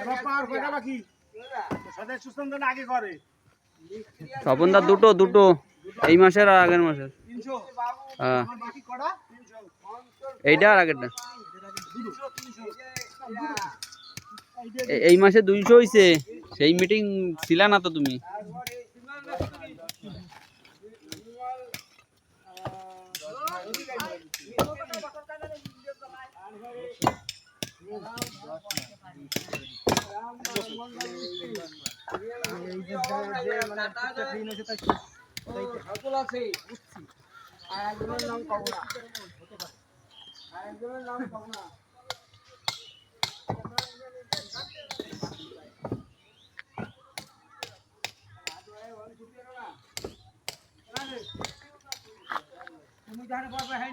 এবার পাওয়ার কয়টা বাকি সদাই সুস্থান আগে করে। স্বপনদা দুটো দুটো। এই মাসের আর আগের মাসের। হ্যাঁ। এইটা আর আগেরটা। এই মাসে দুইশো হইছে। সেই মিটিং ছিলা না তো তুমি? সকল আছে বুঝছি আর একজনের নাম পাবো না আর একজনের নাম পাবো না তুমি জানে পারবে হ্যাঁ